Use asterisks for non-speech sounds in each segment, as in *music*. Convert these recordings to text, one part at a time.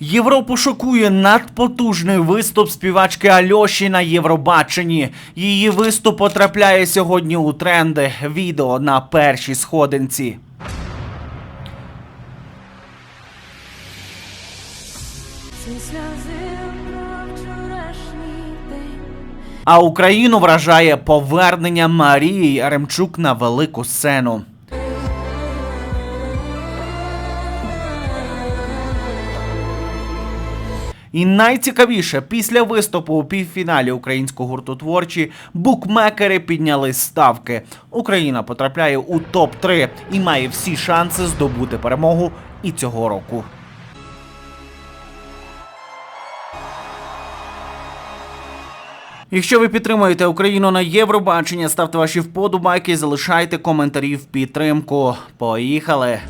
Європу шокує надпотужний виступ співачки Альоші на Євробаченні. Її виступ потрапляє сьогодні у тренди. Відео на першій сходинці. А Україну вражає повернення Марії Яремчук на велику сцену. І найцікавіше, після виступу у півфіналі українського гурту творчі букмекери підняли ставки. Україна потрапляє у топ-3 і має всі шанси здобути перемогу і цього року. Якщо ви підтримуєте Україну на Євробачення, ставте ваші вподобайки, залишайте коментарі в підтримку. Поїхали!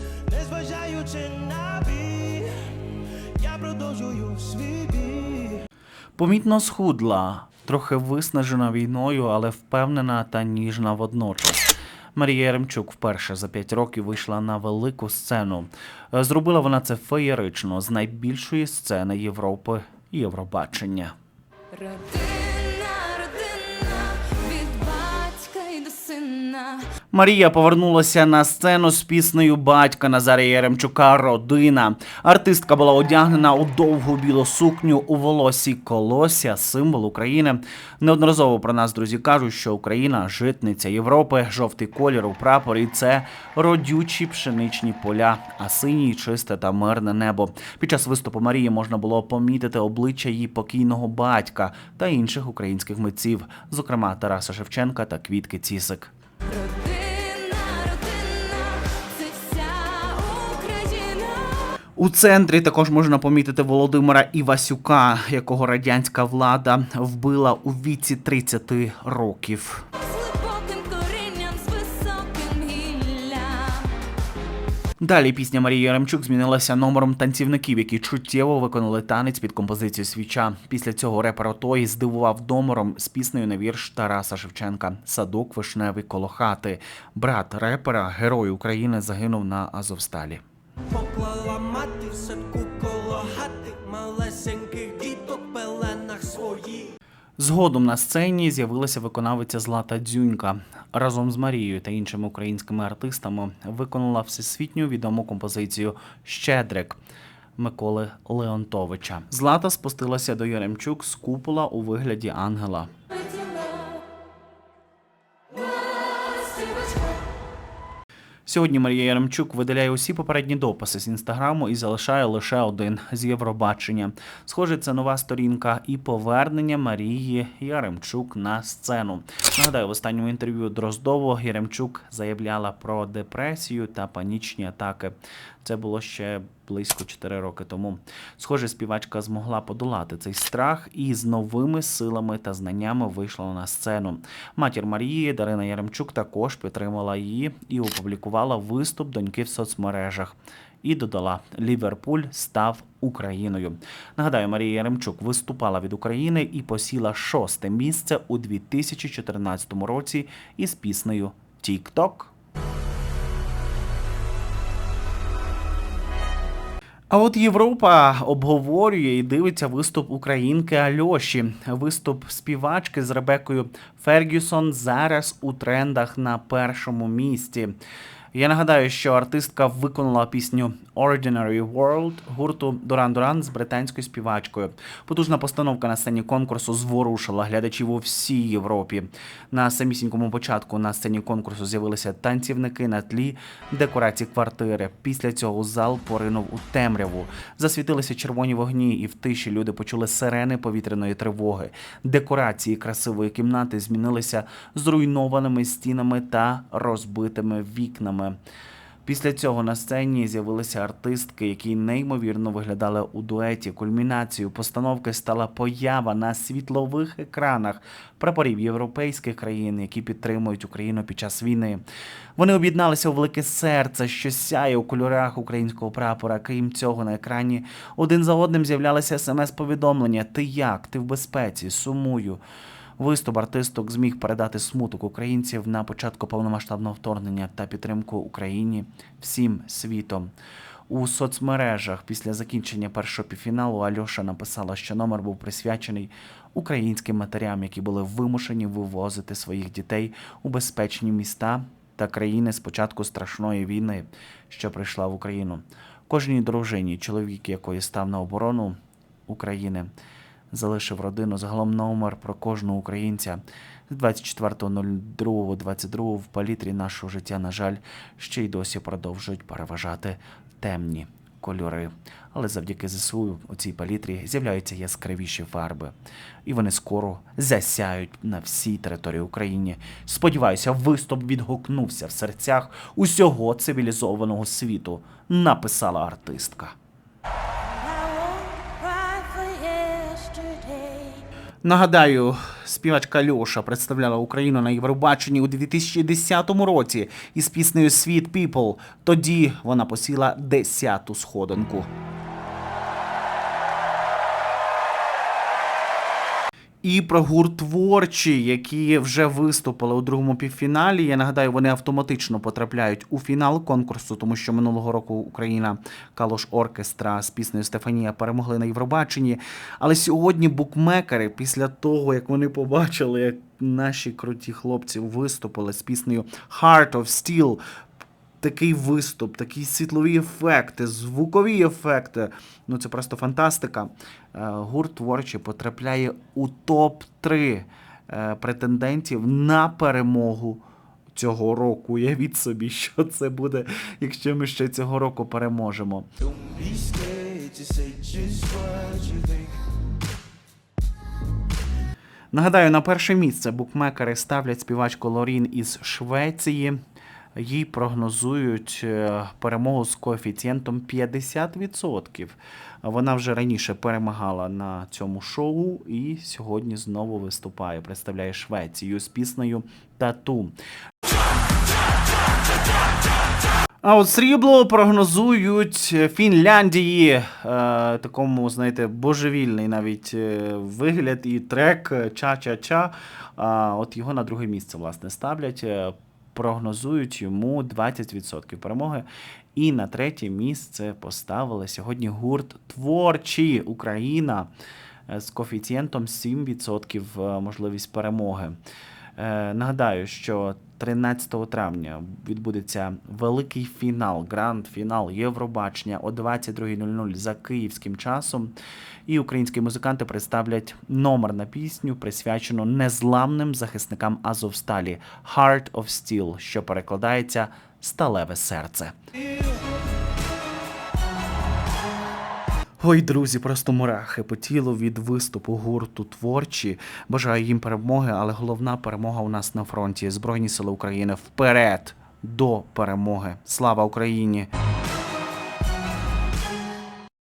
Помітно схудла, трохи виснажена війною, але впевнена та ніжна водночас. Марія Яремчук вперше за п'ять років вийшла на велику сцену. Зробила вона це феєрично з найбільшої сцени Європи Євробачення. Родина, родина, від батька й до сина. Марія повернулася на сцену з піснею батька Назарія Яремчука Родина. Артистка була одягнена у довгу білу сукню у волосі колося, символ України. Неодноразово про нас друзі кажуть, що Україна житниця Європи, жовтий колір у прапорі це родючі пшеничні поля, а синій чисте та мирне небо. Під час виступу Марії можна було помітити обличчя її покійного батька та інших українських митців, зокрема Тараса Шевченка та Квітки Цісик. У центрі також можна помітити Володимира Івасюка, якого радянська влада вбила у віці 30 років. Далі пісня Марії Яремчук змінилася номером танцівників, які чуттєво виконали танець під композицію свіча. Після цього репер Отой здивував домором з піснею на вірш Тараса Шевченка Садок вишневий коло хати. Брат репера, герой України, загинув на Азовсталі. Поклала мати в садку коло хати, малесеньких діток в пеленах своїх. Згодом на сцені з'явилася виконавиця Злата Дзюнька. Разом з Марією та іншими українськими артистами виконала всесвітньо відому композицію Щедрик Миколи Леонтовича. Злата спустилася до Яремчук з купола у вигляді ангела. Сьогодні Марія Яремчук видаляє усі попередні дописи з інстаграму і залишає лише один з Євробачення. Схоже, це нова сторінка і повернення Марії Яремчук на сцену. Нагадаю, в останньому інтерв'ю Дроздово Яремчук заявляла про депресію та панічні атаки. Це було ще близько 4 роки тому. Схоже, співачка змогла подолати цей страх і з новими силами та знаннями вийшла на сцену. Матір Марії Дарина Яремчук також підтримала її і опублікувала виступ доньки в соцмережах. І додала: Ліверпуль став Україною. Нагадаю, Марія Яремчук виступала від України і посіла шосте місце у 2014 році із піснею Тік-Ток. А от Європа обговорює і дивиться виступ українки Альоші. Виступ співачки з Ребекою Фергюсон зараз у трендах на першому місці. Я нагадаю, що артистка виконала пісню Ordinary World гурту Duran Duran з британською співачкою. Потужна постановка на сцені конкурсу зворушила глядачів у всій Європі. На самісінькому початку на сцені конкурсу з'явилися танцівники на тлі декорацій квартири. Після цього зал поринув у темряву. Засвітилися червоні вогні, і в тиші люди почули сирени повітряної тривоги. Декорації красивої кімнати змінилися зруйнованими стінами та розбитими вікнами. Після цього на сцені з'явилися артистки, які неймовірно виглядали у дуеті. Кульмінацією постановки стала поява на світлових екранах прапорів європейських країн, які підтримують Україну під час війни. Вони об'єдналися у велике серце, що сяє у кольорах українського прапора. Крім цього, на екрані один за одним з'являлися смс-повідомлення: Ти як? Ти в безпеці? Сумую. Виступ артисток зміг передати смуток українців на початку повномасштабного вторгнення та підтримку Україні всім світом. У соцмережах після закінчення першого півфіналу Альоша написала, що номер був присвячений українським матерям, які були вимушені вивозити своїх дітей у безпечні міста та країни з початку страшної війни, що прийшла в Україну. Кожній дружині, чоловік якої став на оборону України, залишив родину. Загалом номер про кожного українця з 24.02.22 в палітрі нашого життя, на жаль, ще й досі продовжують переважати темні кольори. Але завдяки ЗСУ у цій палітрі з'являються яскравіші фарби, і вони скоро засяють на всій території України. Сподіваюся, виступ відгукнувся в серцях усього цивілізованого світу, написала артистка. Нагадаю, співачка Льоша представляла Україну на Євробаченні у 2010 році із піснею Sweet People. Тоді вона посіла десяту сходинку. І про гурт творчі, які вже виступили у другому півфіналі. Я нагадаю, вони автоматично потрапляють у фінал конкурсу, тому що минулого року Україна Калош Оркестра з піснею Стефанія перемогли на Євробаченні. Але сьогодні букмекери, після того як вони побачили, як наші круті хлопці виступили з піснею Heart of Steel, такий виступ, такі світлові ефекти, звукові ефекти. Ну це просто фантастика. Е, Гурт творчий потрапляє у топ-3 е, претендентів на перемогу. Цього року уявіть собі, *laughs* що це буде, якщо ми ще цього року переможемо. Нагадаю, на перше місце букмекери ставлять співачку Лорін із Швеції. Їй прогнозують е, перемогу з коефіцієнтом 50%. Вона вже раніше перемагала на цьому шоу і сьогодні знову виступає, представляє Швецію з піснею Тату. А от срібло прогнозують Фінляндії, е, такому, знаєте, божевільний навіть е, вигляд і трек Ча-ча-ча. От його на друге місце, власне, ставлять. Прогнозують йому 20% перемоги. І на третє місце поставили сьогодні гурт Творчі Україна з коефіцієнтом 7% е, можливість перемоги. Е, Нагадаю, що 13 травня відбудеться великий фінал, гранд-фінал Євробачення о 22.00 за київським часом. І українські музиканти представлять номер на пісню, присвячену незламним захисникам Азовсталі Heart of Steel, що перекладається Сталеве серце. Ой, друзі, просто мурахи по тілу від виступу гурту творчі. Бажаю їм перемоги, але головна перемога у нас на фронті. Збройні сили України вперед до перемоги. Слава Україні!